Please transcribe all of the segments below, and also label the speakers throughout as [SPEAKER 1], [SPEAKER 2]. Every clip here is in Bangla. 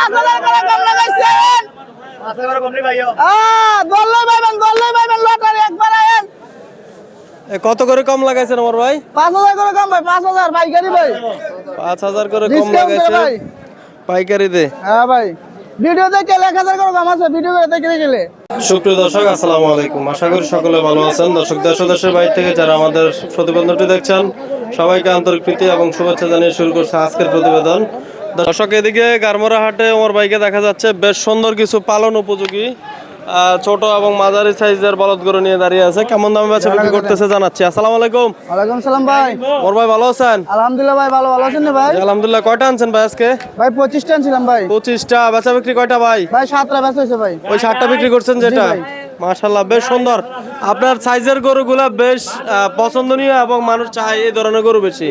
[SPEAKER 1] পাঁচ হাজার করে কম লাগাইছেন
[SPEAKER 2] কত করে কম লাগাইছেন আমার ভাই?
[SPEAKER 1] পাঁচ হাজার করে কম ভাই পাঁচ হাজার পাইকারি ভাই
[SPEAKER 2] পাঁচ হাজার করে কম লাগাইছে
[SPEAKER 1] ভাই।
[SPEAKER 2] পাইকারিতে।
[SPEAKER 1] হ্যাঁ ভাই। ভিডিও দেখে এক হাজার করে কম আছে ভিডিও করে দেখে গেলে।
[SPEAKER 2] সুপ্রিয় দর্শক আসসালামু আলাইকুম। আশা করি সকলে ভালো আছেন। দর্শক দেশ দেশের বাইরে থেকে যারা আমাদের প্রতিবেদনটি দেখছেন সবাইকে আন্তরিক প্রীতি এবং শুভেচ্ছা জানিয়ে শুরু করছে আজকের প্রতিবেদন। দর্শক এদিকে গারমোরা হাটে ওমর বাইকে দেখা যাচ্ছে। বেশ সুন্দর কিছু পালন উপযোগী ছোট এবং মাঝারি সাইজের বলদ গরু নিয়ে দাঁড়িয়ে আছে। কেমন দামে বেচা বিক্রি করতেছে জানাচ্ছি। আসসালামু আলাইকুম।
[SPEAKER 1] ওয়ালাইকুম সালাম ভাই।
[SPEAKER 2] ওমর ভাই ভালো আছেন?
[SPEAKER 1] আলহামদুলিল্লাহ ভাই ভালো। ভালো আছেন ভাই?
[SPEAKER 2] আলহামদুলিল্লাহ। কয়টা আনছেন ভাই আজকে?
[SPEAKER 1] ভাই পঁচিশটা ছিলাম ভাই।
[SPEAKER 2] পঁচিশটা। বেচা বিক্রি কয়টা ভাই?
[SPEAKER 1] ভাই সাতটা ব্যস্ত হয়েছে ভাই।
[SPEAKER 2] ওই শার্টটা বিক্রি করছেন যেটা। মাশাল্লাহ বেশ সুন্দর। আপনার সাইজের গরুগুলা বেশ পছন্দনীয় এবং মানুষ চায় এই ধরনের গরু বেশি।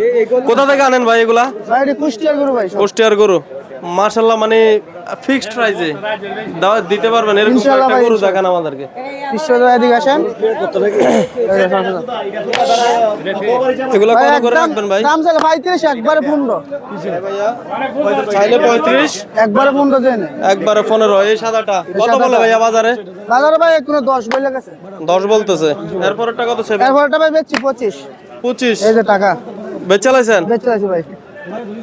[SPEAKER 2] কোথা থেকে আনেন ভাই এগুলা?
[SPEAKER 1] কুষ্টিয়ার গরু ভাই
[SPEAKER 2] কুষ্টিয়ার গরু। মাশাল্লাহ মানে ফিক্সড প্রাইসে দিতে পারবেন এরকম একটা গরু দেখান আমাদেরকে।
[SPEAKER 1] বিশ্ববিদ্যালয় এদিকে আসেন।
[SPEAKER 2] এগুলো কত করে রাখবেন ভাই?
[SPEAKER 1] দাম চাইলে পঁয়ত্রিশ একবারে
[SPEAKER 2] চাইলে
[SPEAKER 1] একবারে পনেরো দেন
[SPEAKER 2] একবারে পনেরো এই সাদাটা। কত বলে ভাইয়া বাজারে?
[SPEAKER 1] বাজারে ভাই কোনো দশ
[SPEAKER 2] বলতেছে। এরপরেরটা কত সেভেন
[SPEAKER 1] এরপরটা ভাই বেচছি পঁচিশ।
[SPEAKER 2] পঁচিশ।
[SPEAKER 1] এই যে টাকা।
[SPEAKER 2] বেচালাইছেন
[SPEAKER 1] বেচে আছে ভাই।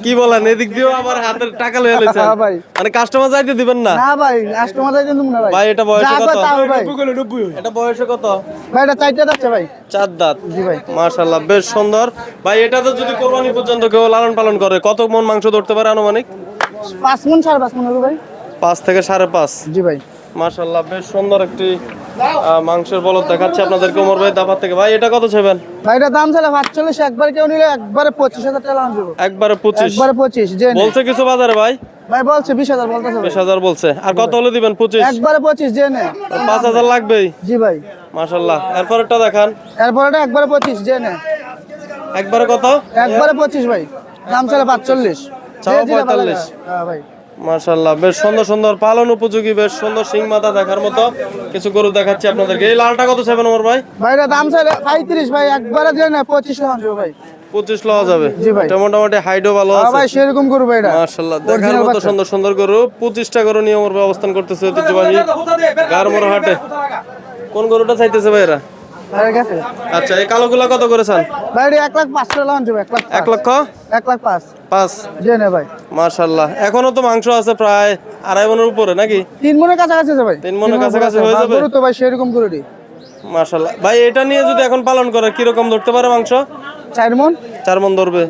[SPEAKER 2] কি বলেন এদিক দিয়েও আবার হাতের টাকা লয়ে
[SPEAKER 1] হ্যাঁ ভাই।
[SPEAKER 2] মানে কাস্টমার যাইতে দিবেন না?
[SPEAKER 1] না ভাই কাস্টমার কিন্তু না ভাই।
[SPEAKER 2] ভাই, এটা বয়সে কত? এটা বয়সে কত?
[SPEAKER 1] ভাই এটা চারটে যাচ্ছে ভাই।
[SPEAKER 2] চার দাঁত।
[SPEAKER 1] জি ভাই।
[SPEAKER 2] মাশাল্লাহ বেশ সুন্দর। ভাই এটা তো যদি কোরবানি পর্যন্ত কেউ লালন পালন করে কত মন মাংস ধরতে পারে আনুমানিক?
[SPEAKER 1] পাঁচ মন সাড়ে পাঁচ মন হবে ভাই।
[SPEAKER 2] পাঁচ থেকে সাড়ে পাঁচ।
[SPEAKER 1] জি ভাই।
[SPEAKER 2] মাশাল্লাহ বেশ সুন্দর একটি মাংসের বলদ দেখাচ্ছে আপনাদেরকে ওমর ভাই দাফার থেকে। ভাই এটা কত ছেবেন
[SPEAKER 1] ভাই এটা দাম চাইলে পাঁচচল্লিশ একবার কেউ নিলে একবারে পঁচিশ হাজার টাকা দেবো।
[SPEAKER 2] একবারে পঁচিশ।
[SPEAKER 1] একবারে পঁচিশ যে।
[SPEAKER 2] বলছে কিছু বাজারে ভাই?
[SPEAKER 1] ভাই বলছে বিশ হাজার বলতেছে
[SPEAKER 2] বিশ হাজার বলছে। আর কত হলে দিবেন পঁচিশ?
[SPEAKER 1] একবারে পঁচিশ যে নে
[SPEAKER 2] পাঁচ হাজার লাগবেই।
[SPEAKER 1] জি ভাই।
[SPEAKER 2] মাশাল্লাহ এরপরেরটা দেখান।
[SPEAKER 1] এরপর একবারে পঁচিশ যে নে
[SPEAKER 2] একবারে কত?
[SPEAKER 1] একবারে পঁচিশ ভাই। দাম চাইলে পাঁচচল্লিশ
[SPEAKER 2] চাও
[SPEAKER 1] যে যেটা ভালো লাগে।
[SPEAKER 2] 45
[SPEAKER 1] হ্যাঁ ভাই।
[SPEAKER 2] মাশাল্লাহ বেশ সুন্দর সুন্দর পালন উপযোগী বেশ সুন্দর সিং মাথা দেখার মতো কিছু গরু দেখাচ্ছি আপনাদেরকে। এই লালটা কত সেভেন ওমর ভাই?
[SPEAKER 1] ভাই এটা দাম চাইলে পঁয়ত্রিশ ভাই একবারে যে না পঁচিশ ভাই।
[SPEAKER 2] পঁচিশ লওয়া যাবে। এটা মোটামুটি ভালো
[SPEAKER 1] হ্যাঁ
[SPEAKER 2] আছে।
[SPEAKER 1] ভাই সেরকম
[SPEAKER 2] দেখার মতো সুন্দর সুন্দর গরু। পঁচিশটা গরু নিয়ে ওমর অবস্থান করতেছে ঐতিহ্যবাহী গারমোড়া হাটে কোন গরুটা চাইতেছে ভাই এরা?
[SPEAKER 1] ভাই গেছে
[SPEAKER 2] আচ্ছা এই কালোগুলা কত করেছেন
[SPEAKER 1] ভাই এটা এক লাখ টাকা লাখ
[SPEAKER 2] লক্ষ?
[SPEAKER 1] লাখ পাঁচ? যে নে ভাই।
[SPEAKER 2] মাশাল্লাহ। এখনও তো মাংস আছে প্রায় আড়াই মনের উপরে নাকি?
[SPEAKER 1] তিন মনের কাছাকাছি আছে ভাই।
[SPEAKER 2] তিন মনের কাছাকাছি হয়ে যাবে?
[SPEAKER 1] তো ভাই সেরকম করে দিই।
[SPEAKER 2] মাশাল্লাহ। ভাই এটা নিয়ে যদি এখন পালন করে কীরকম ধরতে পারে মাংস?
[SPEAKER 1] চার মন।
[SPEAKER 2] চার মন ধরবে?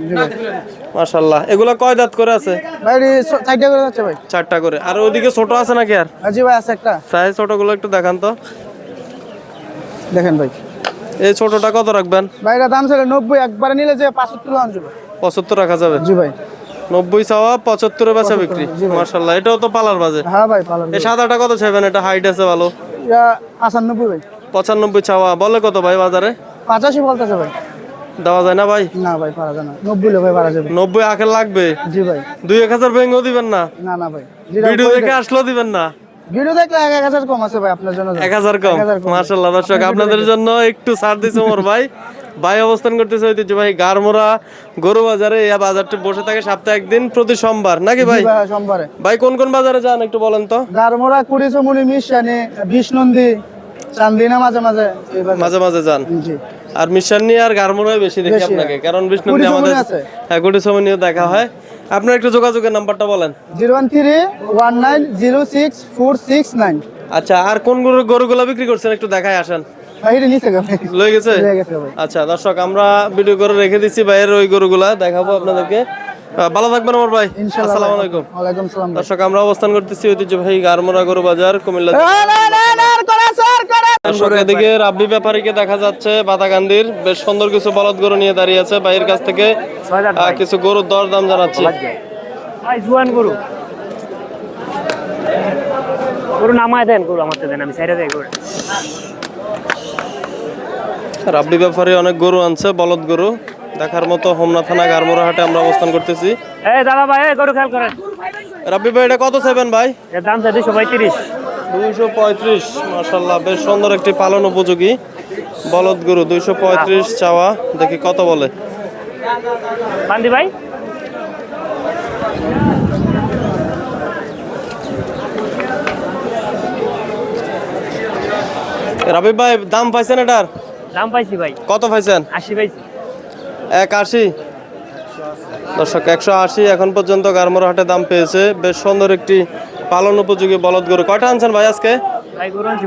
[SPEAKER 2] মাশাল্লাহ। এগুলা কয় দাঁত করে আছে?
[SPEAKER 1] ভাই চারটে করে যাচ্ছে ভাই।
[SPEAKER 2] চারটা করে। আর ওইদিকে ছোট আছে নাকি আর?
[SPEAKER 1] জি ভাই আছে একটা।
[SPEAKER 2] সাইজ ছোটগুলো একটু দেখান তো।
[SPEAKER 1] দেখেন ভাই।
[SPEAKER 2] এই ছোটটা কত রাখবেন?
[SPEAKER 1] ভাই এটা দাম ছিল নব্বই। একবারে নিলে যে পাঁচাত্তর লাগান দেবো
[SPEAKER 2] পঁচাত্তর রাখা যাবে।
[SPEAKER 1] জি ভাই।
[SPEAKER 2] নব্বই চাওয়া পঁচাত্তরে বেচা বিক্রি। মার্শাল্লাহ এটাও তো পালার বাজে।
[SPEAKER 1] হ্যাঁ ভাই পালন
[SPEAKER 2] এই সাদাটা কত চাইবেন? এটা হাইট আছে ভালো।
[SPEAKER 1] এটা পাঁচানব্বই ভাই।
[SPEAKER 2] পঁচানব্বই চাওয়া বলে কত ভাই বাজারে?
[SPEAKER 1] পাঁচাশি বলতেছে ভাই।
[SPEAKER 2] দেওয়া যায় না ভাই?
[SPEAKER 1] না ভাই পারা যায় না। নব্বই ভাই পারা যাবে।
[SPEAKER 2] নব্বই আখের লাগবে?
[SPEAKER 1] জি ভাই।
[SPEAKER 2] দুই এক হাজার ভেঙেও দিবেন না?
[SPEAKER 1] না না ভাই।
[SPEAKER 2] ভিডিও দেখে আসলেও দিবেন না?
[SPEAKER 1] ভিডিও দেখলে এক হাজার কম আছে ভাই আপনার জন্য।
[SPEAKER 2] এক হাজার কম?
[SPEAKER 1] 1000 কম।
[SPEAKER 2] মার্শাল্লাহ দর্শক আপনাদের জন্য একটু ছাড় দিছে মোর ভাই। ভাই অবস্থান করতেছে ঐতিহ্য ভাই গারমোরা গরু বাজারে এই বাজারটি বসে থাকে সপ্তাহে একদিন প্রতি সোমবার। নাকি ভাই?
[SPEAKER 1] সোমবারে।
[SPEAKER 2] ভাই কোন কোন বাজারে যান একটু বলেন তো?
[SPEAKER 1] গারমোড়া কুড়ি চমুনি মিশানি বিষ্ণন্দি চান্দিনা মাঝে মাঝে
[SPEAKER 2] মাঝে মাঝে যান?
[SPEAKER 1] জি।
[SPEAKER 2] আর মিশানি আর গারমোরাই বেশি দেখি আপনাকে কারণ বিষ্ণু আমাদের হ্যাঁ নিয়ে দেখা হয়। আপনার একটু যোগাযোগের নাম্বারটা বলেন।
[SPEAKER 1] Zero one three one nine zero six four six nine.
[SPEAKER 2] আচ্ছা আর কোন গরু গরুগুলো বিক্রি করছেন একটু দেখায় আসেন। লয়ে গেছে? আচ্ছা দর্শক আমরা ভিডিও করে রেখে দিচ্ছি ভাইয়ের ওই গরুগুলা দেখাবো আপনাদেরকে। ভালো থাকবেন আমার ভাই। আসসালামু আলাইকুম।
[SPEAKER 1] ওয়ালাইকুম সালাম
[SPEAKER 2] দর্শক আমরা অবস্থান করতেছি ঐতিহ্যবাহী গারমোরা গরু বাজার কুমিল্লা। দর্শক এদিকে রাব্বি ব্যাপারীকে দেখা যাচ্ছে বাতাকান্দির বেশ সুন্দর কিছু বলদ গরু নিয়ে দাঁড়িয়ে আছে ভাইয়ের কাছ থেকে। কিছু গরুর দর দাম জানাচ্ছি
[SPEAKER 3] জুয়ান গরু। গরু নামায় দেন গরু আমার দেন আমি সাইডে দেয় গরু
[SPEAKER 2] রাবড়ি ব্যাপারে অনেক গরু আনছে বলদ গরু। দেখার মতো হোমনা থানা গারমোরা হাটে আমরা অবস্থান করতেছি।
[SPEAKER 3] এই দাদা ভাই গরু খেয়াল করেন।
[SPEAKER 2] রাব্বি ভাই এটা কত চাইবেন ভাই?
[SPEAKER 3] এর দাম চাই দুশো পঁয়ত্রিশ।
[SPEAKER 2] দুইশো পঁয়ত্রিশ মাসাল্লাহ বেশ সুন্দর একটি পালন উপযোগী। বলদ গরু দুইশো পঁয়ত্রিশ চাওয়া। দেখি কত বলে।
[SPEAKER 3] কান্দি ভাই?
[SPEAKER 2] রাবি ভাই দাম পাইছেন এটার?
[SPEAKER 3] দাম পাইছি ভাই।
[SPEAKER 2] কত পাইছেন?
[SPEAKER 3] আশি পাইছি।
[SPEAKER 2] এক আশি? দর্শক একশো আশি এখন পর্যন্ত গারমোর হাটে দাম পেয়েছে। বেশ সুন্দর একটি পালন উপযোগী বলদ গরু। কয়টা আনছেন ভাই আজকে?
[SPEAKER 3] ভাই গরু আনছি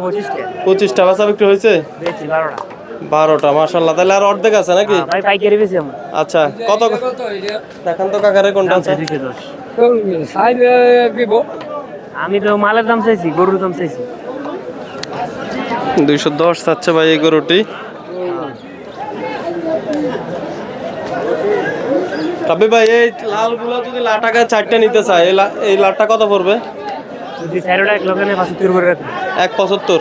[SPEAKER 3] পঁচিশটা।
[SPEAKER 2] বেচা বিক্রি হয়েছে?
[SPEAKER 3] বেশি বারোটা।
[SPEAKER 2] মার্শাল্লাহ তাহলে আর অর্ধেক আছে নাকি?
[SPEAKER 3] হ্যাঁ,
[SPEAKER 2] আচ্ছা কত দেখান তো কাকারে কোনটা আছে?
[SPEAKER 3] আমি তো মালের দাম চাইছি গরুর দাম চাইছি।
[SPEAKER 2] দুইশো দশ চাচ্ছে ভাই এই গরুটি। তবে ভাই এই লালগুলো যদি লাটাকে চারটে নিতে চায় এই এই লাটটা কত পড়বে?
[SPEAKER 3] এক পাঁচাত্তর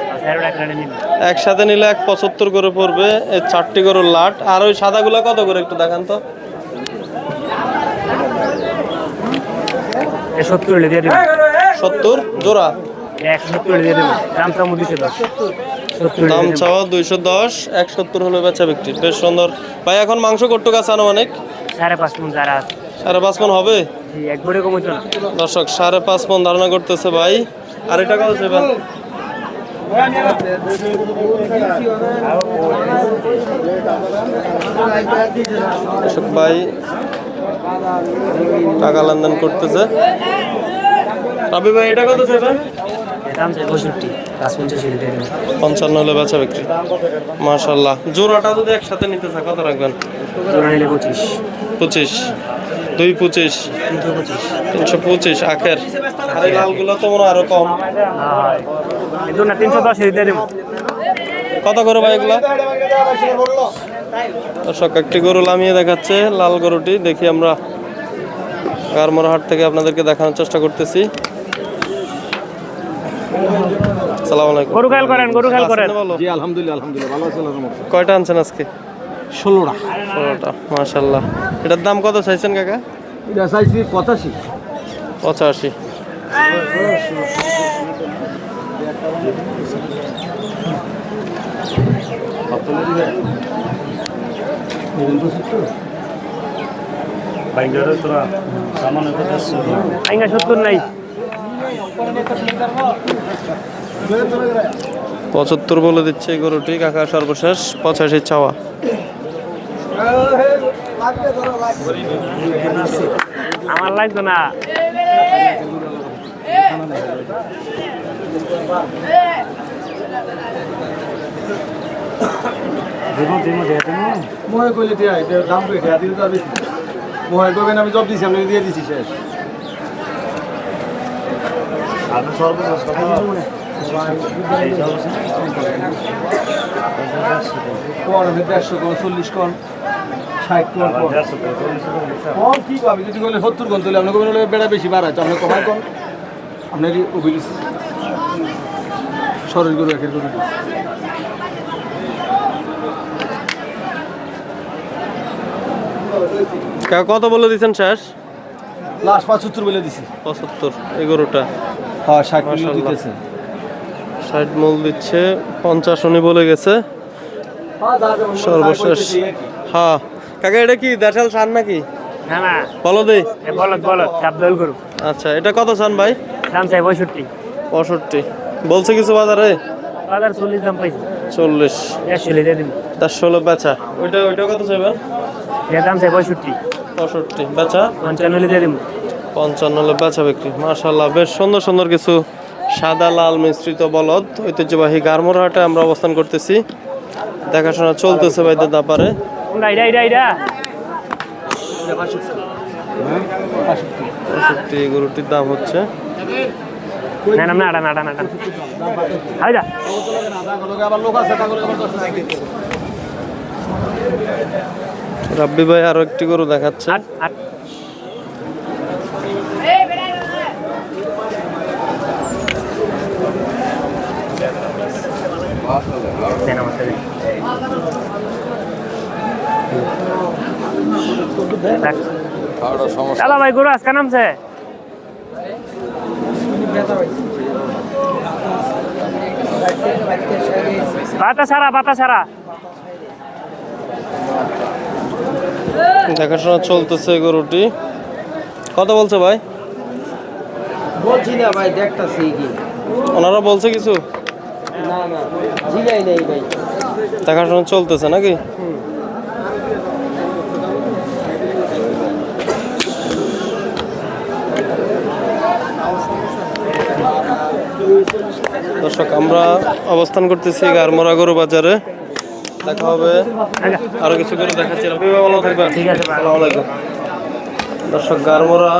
[SPEAKER 2] একসাথে নিলে এক পঁচাত্তর করে পড়বে এই চারটি করে লাট। আর ওই সাদাগুলো কত করে একটু দেখান তো?
[SPEAKER 3] সত্তর
[SPEAKER 2] জোড়া?
[SPEAKER 3] দাম।
[SPEAKER 2] চাওয়া দুইশো দশ। এক সত্তর হলে বেচা বিক্রি। বেশ সুন্দর। ভাই এখন মাংস কটুক আছে আনুমানিক?
[SPEAKER 3] সাড়ে পাঁচ মন যারা আছে।
[SPEAKER 2] সাড়ে পাঁচ মন হবে?
[SPEAKER 3] জি একবারে
[SPEAKER 2] দর্শক সাড়ে পাঁচ মন ধারণা করতেছে ভাই। আর এটা কত দেবেন ভাই টাকা লেনদেন করতেছে। রাবি ভাই এটা কত
[SPEAKER 3] এর দাম চাই পঁয়ষট্টি পাঁচ পঞ্চাশ হলে দিয়ে দেবেন
[SPEAKER 2] পঞ্চান্ন হলে বেচা বিক্রি। মাশাল্লাহ জোড়াটা যদি একসাথে নিতে চায় কত রাখবেন?
[SPEAKER 3] জোড়া নিলে পঁচিশ।
[SPEAKER 2] পঁচিশ। দুই পঁচিশ।
[SPEAKER 3] তিনশো পঁচিশ।
[SPEAKER 2] আখের। আর এই লালগুলো তো মনে আরও কম।
[SPEAKER 3] তিনশো দশ
[SPEAKER 2] কত করে ভাই এগুলা? দর্শক একটি গরু লামিয়ে দেখাচ্ছে লাল গরুটি। দেখি আমরা গারমোড়া হাট থেকে আপনাদেরকে দেখানোর চেষ্টা করতেছি। সালাম আলাইকুম।
[SPEAKER 3] গরু খেয়াল করেন গরু খেয়াল করেন।
[SPEAKER 4] জি আলহামদুলিল্লাহ আলহামদুলিল্লাহ ভালো আছে আল্লাহর রহমতে।
[SPEAKER 2] কয়টা আনছেন আজকে?
[SPEAKER 4] ষোলোটা।
[SPEAKER 2] ষোলোটা মাশাল্লাহ এটার দাম কত চাইছেন কাকা?
[SPEAKER 4] এটা চাইছি পঁচাশি।
[SPEAKER 2] পঁচাশি।
[SPEAKER 3] সত্তর নাই।
[SPEAKER 2] পঁচাত্তর বলে দিচ্ছে গরুটি কাকা সর্বশেষ পঁচাশি চাওয়া
[SPEAKER 3] আমার লাগতো না।
[SPEAKER 4] মহে কইলে দিয়া দাম কই দিয়া দিলে তো বেশি। মহে কইবেন আমি জব দিছি আমি দিয়ে দিছি শেষ। দেড়শো চল্লিশ ষাট যদি বলে সত্তর বেড়া বেশি আপনি আপনার শরীর গরু একের গরু
[SPEAKER 2] কত বলে দিচ্ছেন শেষ?
[SPEAKER 4] লাস্ট পাঁচসত্তর বলে দিছি।
[SPEAKER 2] পঁচাত্তর এই গরুটা।
[SPEAKER 4] হ্যাঁ ষাট
[SPEAKER 2] মাশাআল্লাহ।
[SPEAKER 4] দিতেছে।
[SPEAKER 2] ষাট মূল দিচ্ছে পঞ্চাশ উনি বলে গেছে। সর্বশেষ। হ্যাঁ। কাকা এটা কি দেশাল সার নাকি?
[SPEAKER 3] না না।
[SPEAKER 2] বলো দে আচ্ছা এটা কত চান ভাই?
[SPEAKER 3] দাম চাই পঁয়ষট্টি।
[SPEAKER 2] পঁয়ষট্টি। বলছে কিছু বাজারে?
[SPEAKER 3] বাজার চল্লিশ দাম পাইছি।
[SPEAKER 2] চল্লিশ। চারশো হলো বেচা। ওইটা ওইটা কত চাইবেন
[SPEAKER 3] এর দাম চাই পঁয়ষট্টি।
[SPEAKER 2] পঁয়ষট্টি। বেচা?
[SPEAKER 3] পঞ্চান্ন দিয়ে দেবো
[SPEAKER 2] পঞ্চান্ন হলো বেচা বিক্রি। মার্শাল্লাহ বেশ সুন্দর সুন্দর কিছু সাদা লাল মিশ্রিত বলদ ঐতিহ্যবাহী গারমোর হাটে আমরা অবস্থান করতেছি। দেখাশোনা চলতেছে
[SPEAKER 3] এটা এটা
[SPEAKER 2] পঁয়ষট্টি গরুটির দাম হচ্ছে। রাব্বি ভাই আরও একটি গরু দেখাচ্ছে।
[SPEAKER 3] ভাই গরু আজকে নামছে? বাতা সারা বাতা সারা।
[SPEAKER 2] দেখাশোনা চলতেছে গরুটি। কত বলছে ভাই?
[SPEAKER 5] বলছি না ভাই দেখতাছি কি।
[SPEAKER 2] ওনারা বলছে কিছু? দেখাশোনা চলতেছে নাকি? দর্শক আমরা অবস্থান করতেছি গারমরা গরু বাজারে। দেখা হবে। আরও কিছু করে দেখাচ্ছি। আপনি ভালো থাকবেন।
[SPEAKER 3] ঠিক আছে,
[SPEAKER 2] আলাইকুম। দর্শক গারমরা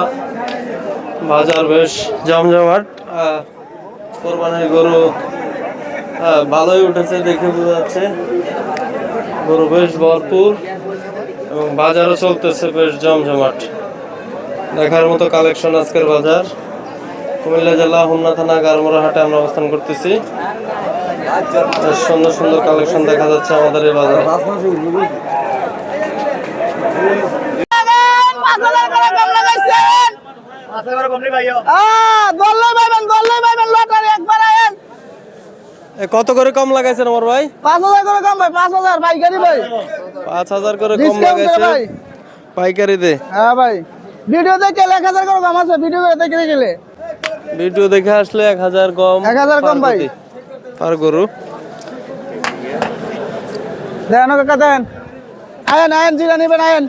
[SPEAKER 2] বাজার বেশ জমজমাট। কোরবানির গরু ভালোই উঠেছে দেখে বোঝা যাচ্ছে। গরু বেশ ভরপুর এবং বাজারও চলতেছে বেশ জমজমাট। দেখার মতো কালেকশন আজকের বাজার। কুমিল্লা জেলা হোমনা থানা গারমোড়া হাটে আমরা অবস্থান করতেছি। বেশ সুন্দর সুন্দর কালেকশন দেখা যাচ্ছে আমাদের এই বাজারে।
[SPEAKER 1] দল্লাই পাইবেন দল্লাই পাইবেন লটারি একবার
[SPEAKER 2] কত করে কম লাগাইছেন আমার ভাই?
[SPEAKER 1] পাঁচ হাজার করে কম ভাই পাঁচ হাজার পাইকারি ভাই।
[SPEAKER 2] পাঁচ হাজার করে কম লাগাইছে পাইকারিতে?
[SPEAKER 1] হ্যাঁ ভাই। ভিডিও দেখে এক হাজার করে কম আছে ভিডিও দেখে গেলে
[SPEAKER 2] ভিডিও দেখে আসলে এক হাজার কম
[SPEAKER 1] 1000 কম
[SPEAKER 2] পার
[SPEAKER 1] ভাই।
[SPEAKER 2] পার গরু।
[SPEAKER 1] দেন কাকা দেন। আয়েন আয়েন জিরা নেবেন আয়েন।